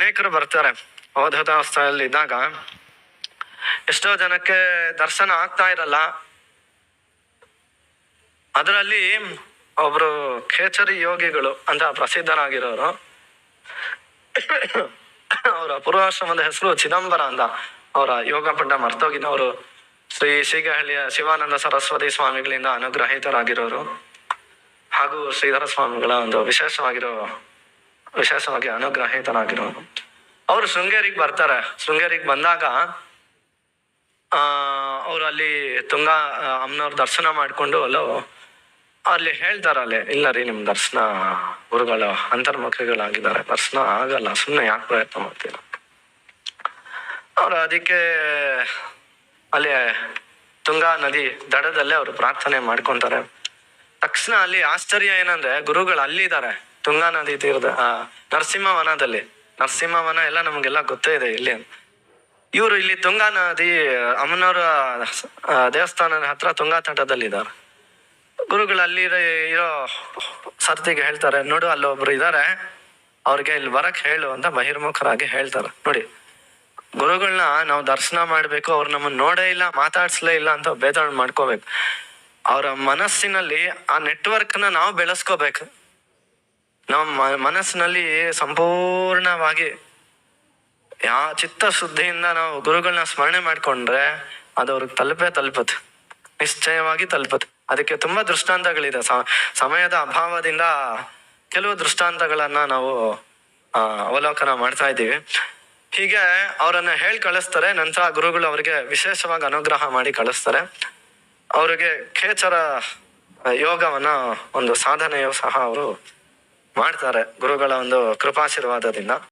ಅನೇಕರು ಬರ್ತಾರೆ ಅವಧೂತಾವಸ್ಥೆಯಲ್ಲಿ ಇದ್ದಾಗ. ಎಷ್ಟೋ ಜನಕ್ಕೆ ದರ್ಶನ ಆಗ್ತಾ ಇರಲ್ಲ. ಅದರಲ್ಲಿ ಒಬ್ರು ಖೇಚರಿ ಯೋಗಿಗಳು ಅಂತ ಪ್ರಸಿದ್ಧರಾಗಿರೋರು. ಅವರ ಪೂರ್ವಾಶ್ರಮದ ಹೆಸರು ಚಿದಂಬರ ಅಂತ. ಅವರ ಯೋಗ ಪಡ್ಡ ಮರ್ತೋಗಿದ್ದವರು ಶ್ರೀ ಸೀಗಹಳ್ಳಿಯ ಶಿವಾನಂದ ಸರಸ್ವತಿ ಸ್ವಾಮಿಗಳಿಂದ ಅನುಗ್ರಹಿತರಾಗಿರೋರು. ಹಾಗೂ ಶ್ರೀಧರ ಸ್ವಾಮಿಗಳ ಒಂದು ವಿಶೇಷವಾಗಿರೋ, ವಿಶೇಷವಾಗಿ ಅನುಗ್ರಹಿತರಾಗಿರೋರು. ಅವರು ಶೃಂಗೇರಿಗೆ ಬರ್ತಾರೆ. ಶೃಂಗೇರಿಗೆ ಬಂದಾಗ ಅವ್ರು ಅಲ್ಲಿ ತುಂಗಾ ಅಮ್ಮನವ್ರ ದರ್ಶನ ಮಾಡ್ಕೊಂಡು ಅಲ್ಲೋ, ಅಲ್ಲಿ ಹೇಳ್ತಾರೆ ಅಲ್ಲಿ ಇಲ್ಲ ರೀ ನಿಮ್ಮ ದರ್ಶನ, ಗುರುಗಳು, ಅಂತರ್ಮುಖಿಗಳಾಗಿದ್ದಾರೆ. ದರ್ಶನ ಆಗಲ್ಲ ಸುಮ್ಮನೆ ಯಾಕೆ ಪ್ರಯತ್ನ ಮಾಡ್ತೀರ? ಅವ್ರು ಅದಕ್ಕೆ ಅಲ್ಲಿ ತುಂಗಾ ನದಿ ದಡದಲ್ಲೇ ಅವರು ಪ್ರಾರ್ಥನೆ ಮಾಡ್ಕೊಂತಾರೆ. ತಕ್ಷಣ ಅಲ್ಲಿ ಆಶ್ಚರ್ಯ ಏನಂದ್ರೆ, ಗುರುಗಳು ಅಲ್ಲಿದ್ದಾರೆ. ತುಂಗಾ ನದಿ ತೀರದ ನರಸಿಂಹವನದಲ್ಲಿ. ನರಸಿಂಹವನ ಎಲ್ಲ ನಮಗೆಲ್ಲ ಗೊತ್ತೇ ಇದೆ ಇಲ್ಲಿ. ಇವರು ಇಲ್ಲಿ ತುಂಗಾ ನದಿ, ಅಮ್ಮನವರ ದೇವಸ್ಥಾನದ ಹತ್ರ ತುಂಗಾ ತಟದಲ್ಲಿ ಇದ್ದಾರೆ ಗುರುಗಳು ಅಲ್ಲಿ ಇರೋ- ಸರ್ತಿಗೆ ಹೇಳ್ತಾರೆ, ನೋಡು, ಅಲ್ಲೊಬ್ರು ಇದ್ದಾರೆ ಅವ್ರಿಗೆ ಇಲ್ಲಿ ಬರಕ್ ಹೇಳು ಅಂತ ಬಹಿರ್ಮುಖರಾಗಿ ಹೇಳ್ತಾರೆ. ನೋಡಿ ಗುರುಗಳನ್ನ ನಾವು ದರ್ಶನ ಮಾಡ್ಬೇಕು, ಅವ್ರು ನಮ್ಮನ್ನ ನೋಡೇ ಇಲ್ಲ, ಮಾತಾಡ್ಸ್ಲೇ ಇಲ್ಲ ಅಂತ ಬೇತಾಳ ಮಾಡ್ಕೋಬೇಕು. ಅವರ ಮನಸ್ಸಿನಲ್ಲಿ ಆ ನೆಟ್ವರ್ಕ್ನ ನಾವು ಬೆಳೆಸ್ಕೋಬೇಕು. ನಮ್ಮ ಮನಸ್ಸಿನಲ್ಲಿ ಸಂಪೂರ್ಣವಾಗಿ ಯಾ ಚಿತ್ತ ಶುದ್ಧಿಯಿಂದ ನಾವು ಗುರುಗಳನ್ನ ಸ್ಮರಣೆ ಮಾಡಿಕೊಂಡ್ರೆ ಅದು ಅವ್ರಿಗೆ ತಲುಪೇ ತಲುಪುತ್ತೆ. ನಿಶ್ಚಯವಾಗಿ ತಲುಪುತ್ತೆ. ಅದಕ್ಕೆ ತುಂಬಾ ದೃಷ್ಟಾಂತಗಳಿದೆ. ಸಮಯದ ಅಭಾವದಿಂದ ಕೆಲವು ದೃಷ್ಟಾಂತಗಳನ್ನ ನಾವು ಅವಲೋಕನ ಮಾಡ್ತಾ ಇದ್ದೀವಿ. ಹೀಗೆ ಅವರನ್ನ ಹೇಳಿ ಕಳಿಸ್ತಾರೆ. ನಂತರ ಗುರುಗಳು ಅವರಿಗೆ ವಿಶೇಷವಾಗಿ ಅನುಗ್ರಹ ಮಾಡಿ ಕಳಿಸ್ತಾರೆ. ಅವರಿಗೆ ಖೇಚರ ಯೋಗವನ್ನ ಒಂದು ಸಾಧನೆಯು ಸಹ ಅವರು ಮಾಡ್ತಾರೆ ಗುರುಗಳ ಒಂದು ಕೃಪಾಶೀರ್ವಾದದಿಂದ.